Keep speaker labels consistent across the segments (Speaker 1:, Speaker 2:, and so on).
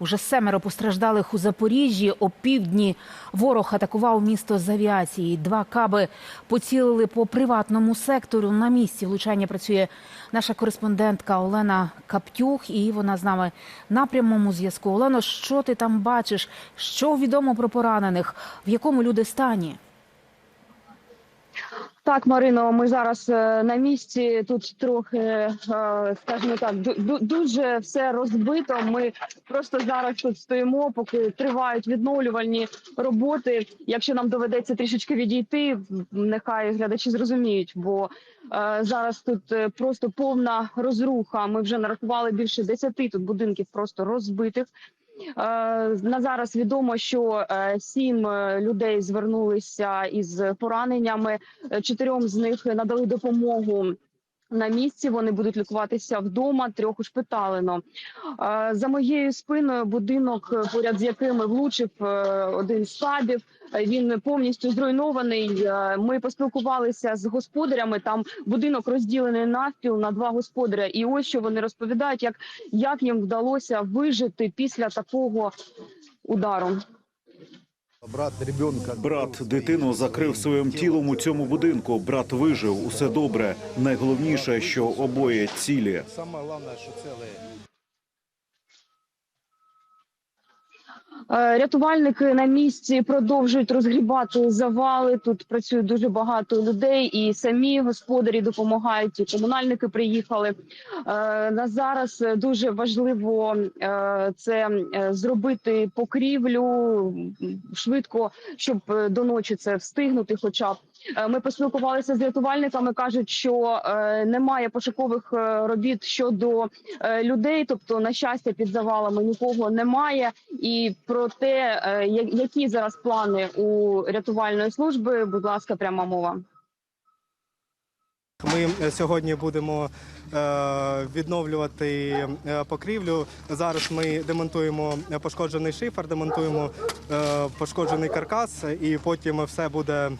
Speaker 1: Уже семеро постраждалих у Запоріжжі. О півдні ворог атакував місто з авіації. Два каби поцілили по приватному сектору. На місці влучання працює наша кореспондентка Олена Каптюх, і вона з нами на прямому зв'язку. Олено, що ти там бачиш? Що відомо про поранених? В якому люди стані?
Speaker 2: Так, Марино, ми зараз е, на місці. Тут трохи, е, скажімо так, ду- ду- дуже все розбито. Ми просто зараз тут стоїмо, поки тривають відновлювальні роботи. Якщо нам доведеться трішечки відійти, нехай глядачі зрозуміють, бо е, зараз тут просто повна розруха. Ми вже нарахували більше десяти тут будинків просто розбитих. Е, На зараз відомо, що е, сім е, людей звернулися із пораненнями. Чотирьом з них надали допомогу. На місці вони будуть лікуватися вдома. Трьох ушпиталено. Е, За моєю спиною будинок, е, поряд з якими влучив е, один з кабів. Е, Він повністю зруйнований. Ми поспілкувалися з господарями. Там будинок розділений навпіл на два господаря. І ось що вони розповідають, як, як їм вдалося вижити після такого удару.
Speaker 3: Брат
Speaker 4: дитину закрив своїм тілом у цьому будинку. Брат вижив, усе добре. Найголовніше, що обоє цілі.
Speaker 2: Рятувальники на місці продовжують розгрібати завали. Тут працює дуже багато людей, і самі господарі допомагають. І комунальники приїхали. Е, На зараз е, дуже важливо е, це е, зробити покрівлю швидко, щоб е, до ночі це встигнути. Хоча б Е, ми поспілкувалися з рятувальниками. кажуть, що е, немає пошукових е, робіт щодо е, людей, тобто на щастя під завалами нікого немає. І про те, е, які зараз плани у рятувальної служби, будь ласка, пряма мова.
Speaker 5: Ми е, сьогодні будемо е, відновлювати е, покрівлю. Зараз ми демонтуємо пошкоджений шифер, демонтуємо е, пошкоджений каркас, і потім все буде е,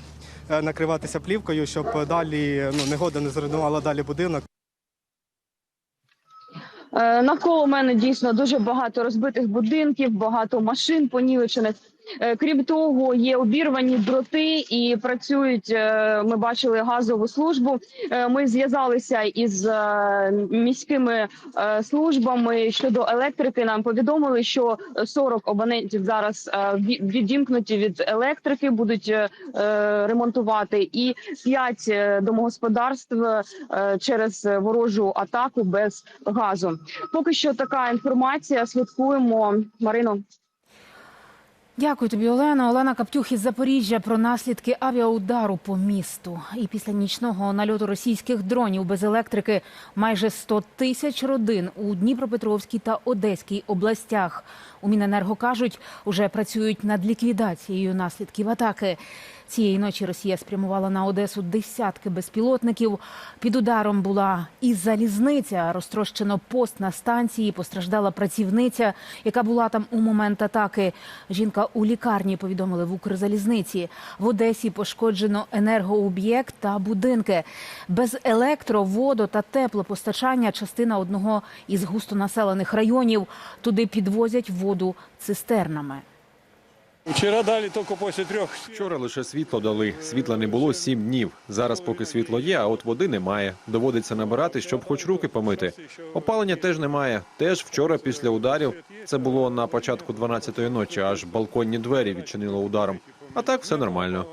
Speaker 5: накриватися плівкою, щоб далі ну, негода не зруйнувала далі будинок.
Speaker 2: Е, Навколо мене дійсно дуже багато розбитих будинків, багато машин понівечених. Е, Крім того, є обірвані дроти і працюють. е, Ми бачили газову службу. Е, Ми зв'язалися із міськими службами щодо електрики. Нам повідомили, що 40 абонентів зараз відімкнуті від електрики, будуть ремонтувати, і 5 домогосподарств через ворожу атаку без газу. Поки що така інформація. Слідкуємо Марино.
Speaker 1: Дякую тобі, Олена. Олена Каптюх із Запоріжжя про наслідки авіаудару по місту. І після нічного нальоту російських дронів без електрики майже 100 тисяч родин у Дніпропетровській та Одеській областях. У Міненерго кажуть, уже працюють над ліквідацією наслідків атаки. Цієї ночі Росія спрямувала на Одесу десятки безпілотників. Під ударом була і залізниця. Розтрощено пост на станції. Постраждала працівниця, яка була там у момент атаки. Жінка у лікарні повідомили в Укрзалізниці. В Одесі пошкоджено енергооб'єкт та будинки. Без електро, водо та теплопостачання частина одного із густонаселених районів. Туди підвозять воду цистернами.
Speaker 6: Вчора дали тільки після трьох.
Speaker 7: Вчора лише світло дали. Світла не було сім днів. Зараз поки світло є, а от води немає. Доводиться набирати, щоб хоч руки помити. Опалення теж немає. Теж вчора після ударів. Це було на початку 12-ї ночі, аж балконні двері відчинило ударом. А так все нормально.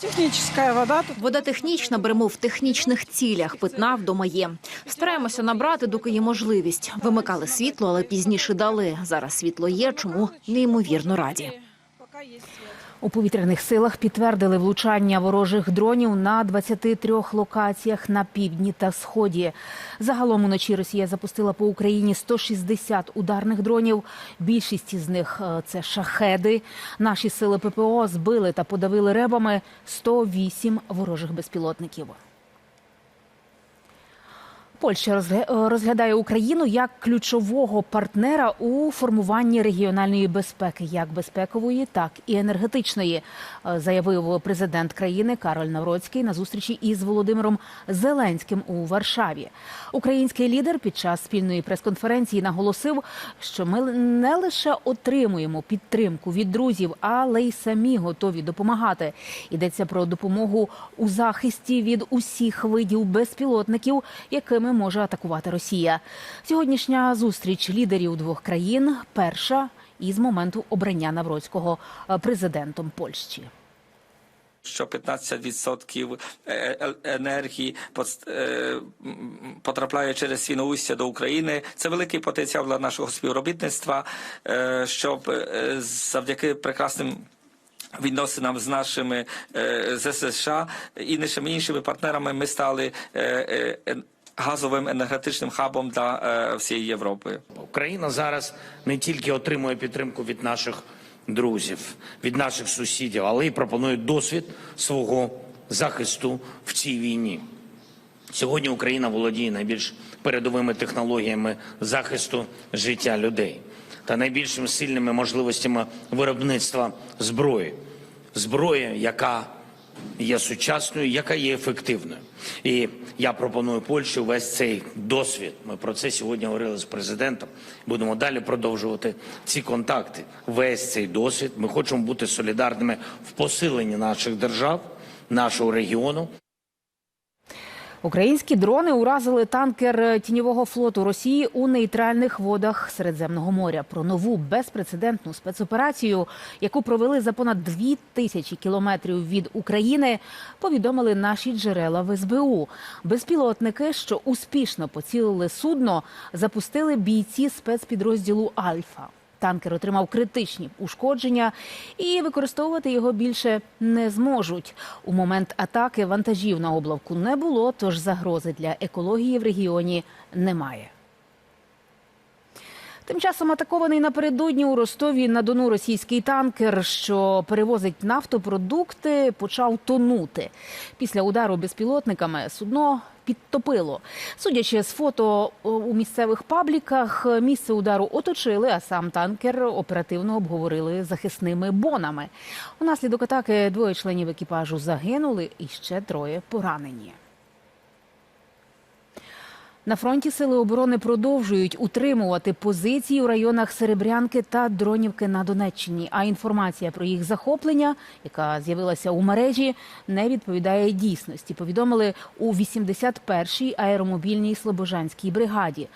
Speaker 8: Технічна вода
Speaker 9: Вода технічна, беремо в технічних цілях. Питна вдома є. Стараємося набрати, доки є можливість. Вимикали світло, але пізніше дали. Зараз світло є, чому неймовірно раді.
Speaker 1: У повітряних силах підтвердили влучання ворожих дронів на 23 локаціях на півдні та сході. Загалом уночі Росія запустила по Україні 160 ударних дронів. Більшість із них е, це шахеди. Наші сили ППО збили та подавили ребами 108 ворожих безпілотників. Польща е, розглядає Україну як ключового партнера у формуванні регіональної безпеки, як безпекової, так і енергетичної, е, заявив президент країни Кароль Навроцький на зустрічі із Володимиром Зеленським у Варшаві. Український лідер під час спільної прес-конференції наголосив, що ми не лише отримуємо підтримку від друзів, але й самі готові допомагати. Йдеться про допомогу у захисті від усіх видів безпілотників, якими може атакувати Росія. Сьогоднішня зустріч лідерів двох країн перша із моменту обрання Навроцького е, президентом Польщі.
Speaker 10: що 15% е- е- енергії потрапляє через Свіноустя до України. Це великий потенціал для нашого співробітництва, щоб завдяки прекрасним. Відносинам з нашими з США і нашими іншими партнерами ми стали газовим енергетичним хабом для е, всієї Європи.
Speaker 11: Україна зараз не тільки отримує підтримку від наших друзів, від наших сусідів, але й пропонує досвід свого захисту в цій війні. Сьогодні Україна володіє найбільш передовими технологіями захисту життя людей та найбільшими сильними можливостями виробництва зброї. Зброї, яка є сучасною, яка є ефективною. І я пропоную Польщі весь цей досвід. Ми про це сьогодні говорили з президентом. Будемо далі продовжувати ці контакти. Весь цей досвід. Ми хочемо бути солідарними в посиленні наших держав, нашого регіону.
Speaker 1: Українські дрони уразили танкер тіньового флоту Росії у нейтральних водах Середземного моря. Про нову безпрецедентну спецоперацію, яку провели за понад дві тисячі кілометрів від України, повідомили наші джерела в СБУ. Безпілотники, що успішно поцілили судно, запустили бійці спецпідрозділу Альфа. Танкер отримав критичні ушкодження і використовувати його більше не зможуть. У момент атаки вантажів на облавку не було, тож загрози для екології в регіоні немає. Тим часом атакований напередодні у Ростові на Дону російський танкер, що перевозить нафтопродукти, почав тонути. Після удару безпілотниками судно підтопило. Судячи з фото у місцевих пабліках, місце удару оточили, а сам танкер оперативно обговорили захисними бонами. Унаслідок атаки двоє членів екіпажу загинули і ще троє поранені. На фронті сили оборони продовжують утримувати позиції у районах Серебрянки та Дронівки на Донеччині. А інформація про їх захоплення, яка з'явилася у мережі, не відповідає дійсності. Повідомили у 81-й аеромобільній Слобожанській бригаді.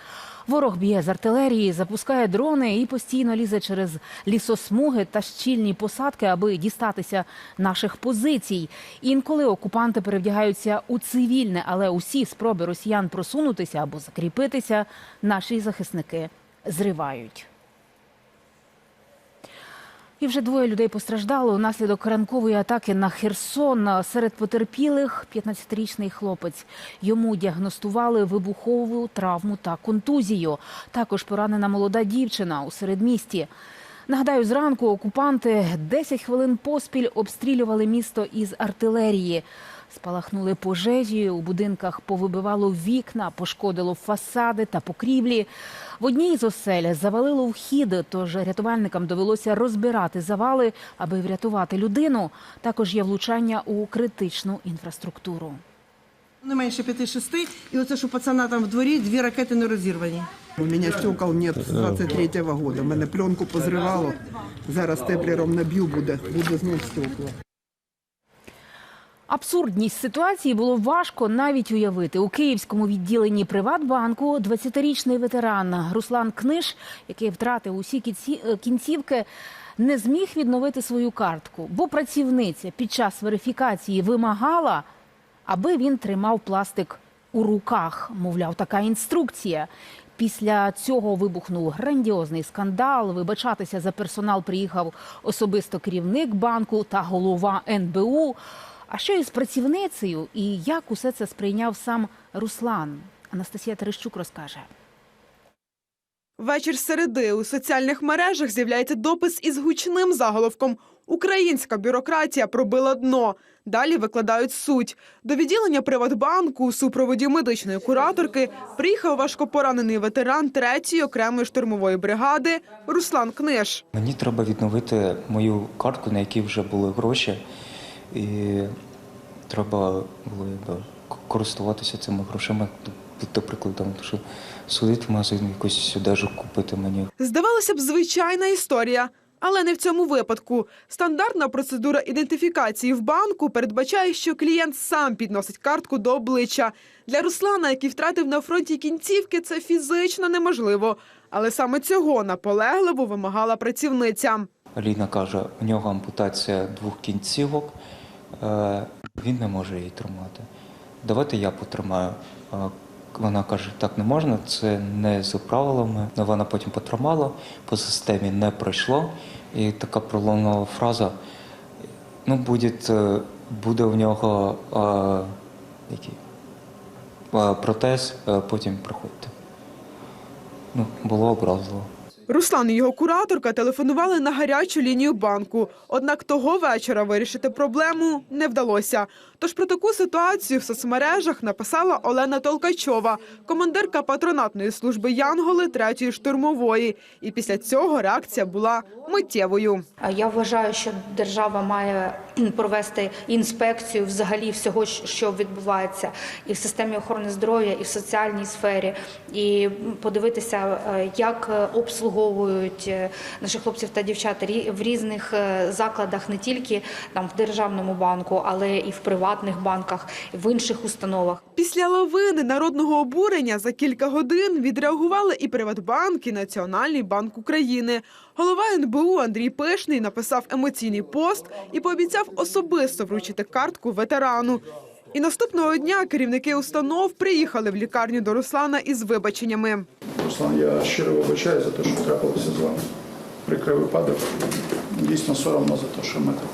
Speaker 1: Ворог б'є з артилерії, запускає дрони і постійно лізе через лісосмуги та щільні посадки, аби дістатися наших позицій. Інколи окупанти перевдягаються у цивільне, але усі спроби росіян просунутися або закріпитися наші захисники зривають. І вже двоє людей постраждало внаслідок ранкової атаки на Херсон. Серед потерпілих 15-річний хлопець. Йому діагностували вибухову травму та контузію. Також поранена молода дівчина у середмісті. Нагадаю, зранку окупанти 10 хвилин поспіль обстрілювали місто із артилерії. Спалахнули пожежі, у будинках повибивало вікна, пошкодило фасади та покрівлі. В одній з осель завалило вхід, тож рятувальникам довелося розбирати завали, аби врятувати людину. Також є влучання у критичну інфраструктуру.
Speaker 8: Не менше 5-6. І оце, що пацана там в дворі, дві ракети не розірвані.
Speaker 12: У меня стекол нет с 23-го года. Мене пленку позривало. Зараз степлером наб'ю, буде, буде знов стекла.
Speaker 1: Абсурдність ситуації було важко навіть уявити. У київському відділенні Приватбанку 20-річний ветеран Руслан Книж, який втратив усі е, кінцівки, не зміг відновити свою картку, бо працівниця під час верифікації вимагала, аби він тримав пластик у руках. Мовляв, така інструкція. Після цього вибухнув грандіозний скандал. Вибачатися за персонал приїхав особисто керівник банку та голова НБУ. А що із працівницею і як усе це сприйняв сам Руслан? Анастасія Терещук розкаже.
Speaker 13: Вечір середи у соціальних мережах з'являється допис із гучним заголовком Українська бюрократія пробила дно. Далі викладають суть. До відділення Приватбанку у супроводі медичної кураторки приїхав важкопоранений ветеран 3-ї окремої штурмової бригади Руслан Книж.
Speaker 14: Мені треба відновити мою картку, на якій вже були гроші, і треба було користуватися цими грошима, до- прикладу, тому що сходити в магазин якусь одежу купити мені.
Speaker 13: Здавалося б, звичайна історія. Але не в цьому випадку. Стандартна процедура ідентифікації в банку передбачає, що клієнт сам підносить картку до обличчя. Для Руслана, який втратив на фронті кінцівки, це фізично неможливо. Але саме цього наполегливо вимагала працівниця.
Speaker 14: Аліна каже, у нього ампутація двох кінцівок, він не може її тримати. Давайте я потримаю. Е, Вона каже, так не можна, це не за правилами. Вона потім потримала, по системі не пройшло. І така пролунала фраза: ну, буде, е, буде в нього е, який? Е, протез, е, потім приходьте. Ну, було образливо.
Speaker 13: Руслан і його кураторка телефонували на гарячу лінію банку. Однак того вечора вирішити проблему не вдалося. Тож про таку ситуацію в соцмережах написала Олена Толкачова, командирка патронатної служби Янголи 3-ї штурмової. І після цього реакція була миттєвою.
Speaker 15: Я вважаю, що держава має провести інспекцію взагалі всього, що відбувається і в системі охорони здоров'я, і в соціальній сфері, і подивитися, е, як е, обслуговують е, наших хлопців та дівчат в різних закладах, не тільки там в державному банку, але і в приватних банках, в інших установах.
Speaker 13: Після лавини народного обурення за кілька годин відреагували і Приватбанк, і Національний банк України. Голова НБУ Андрій Пишний написав емоційний пост і пообіцяв особисто вручити картку ветерану. І наступного дня керівники установ приїхали в лікарню до Руслана із вибаченнями.
Speaker 16: Руслан, я щиро вибачаю за те, що трапилося з вами. Прикрий випадок. Дійсно соромно за те, що ми так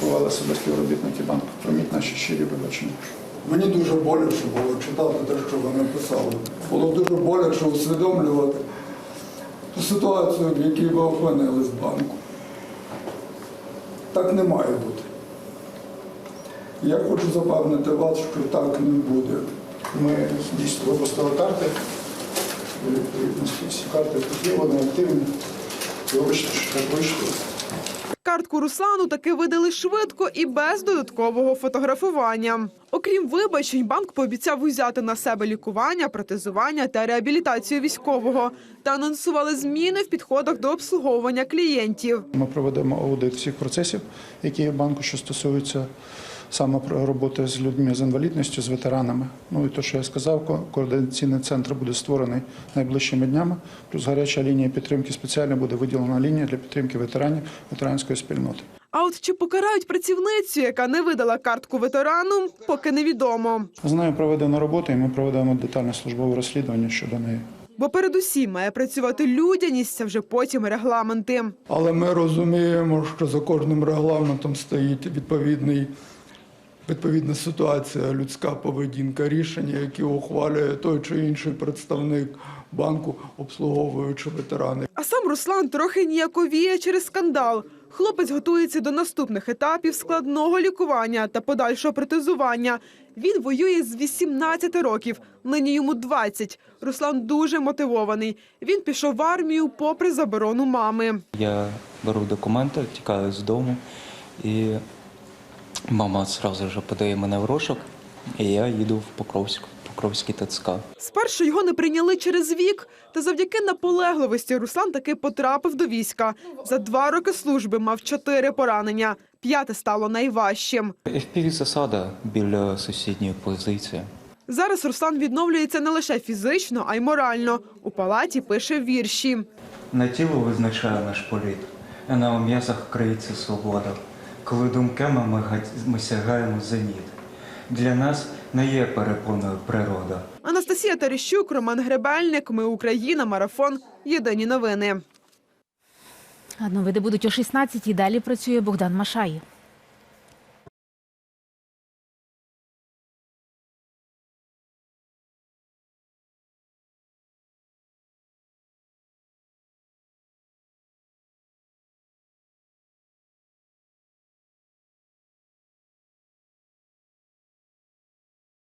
Speaker 16: повели себе співробітники банку. Прийміть наші щирі вибачення.
Speaker 17: Мені дуже боляче було читати те, що ви написали. Було дуже боляче усвідомлювати ту ситуацію, в якій ви опинились в банку. Так не має бути. Я хочу запевнити вас, що так не буде.
Speaker 16: Ми дійсно випустили карти. Всі карти є, вони активні. Вибачте, що так вийшло.
Speaker 13: Картку Руслану таки видали швидко і без додаткового фотографування. Окрім вибачень, банк пообіцяв узяти на себе лікування, протезування та реабілітацію військового та анонсували зміни в підходах до обслуговування клієнтів.
Speaker 16: Ми проведемо аудит всіх процесів, які є в банку, що стосуються саме про роботи з людьми з інвалідністю, з ветеранами. Ну і те, що я сказав, ко- координаційний центр буде створений найближчими днями. Плюс гаряча лінія підтримки спеціально буде виділена лінія для підтримки ветеранів ветеранської спільноти.
Speaker 13: А от чи покарають працівницю, яка не видала картку ветерану, поки невідомо.
Speaker 16: З нею проведено роботу, і ми проведемо детальне службове розслідування щодо неї.
Speaker 13: Бо передусім має працювати людяність, а вже потім регламенти.
Speaker 17: Але ми розуміємо, що за кожним регламентом стоїть відповідний, відповідна ситуація, людська поведінка, рішення, які ухвалює той чи інший представник банку, обслуговуючи ветерани.
Speaker 13: А сам Руслан трохи ніяковіє через скандал. Хлопець готується до наступних етапів складного лікування та подальшого протезування. Він воює з 18 років, нині йому 20. Руслан дуже мотивований. Він пішов в армію попри заборону мами.
Speaker 14: Я беру документи, тікаю з дому, і мама одразу ж подає мене в розшук, і я їду в Покровську, Покровський ТЦК.
Speaker 13: Спершу його не прийняли через вік, та завдяки наполегливості Руслан таки потрапив до війська. За два роки служби мав чотири поранення. П'яте стало найважчим.
Speaker 14: fpv засада біля сусідньої позиції.
Speaker 13: Зараз Руслан відновлюється не лише фізично, а й морально. У палаті пише вірші.
Speaker 14: На тіло визначає наш політ, а на м'язах криється свобода. Коли думками ми, ми сягаємо зеніт. Для нас не є перепоною природа.
Speaker 13: Анастасія Таріщук, Роман Гребельник. Ми Україна. Марафон. Єдині новини.
Speaker 1: А новини будуть о 16-й. Далі працює Богдан Машай.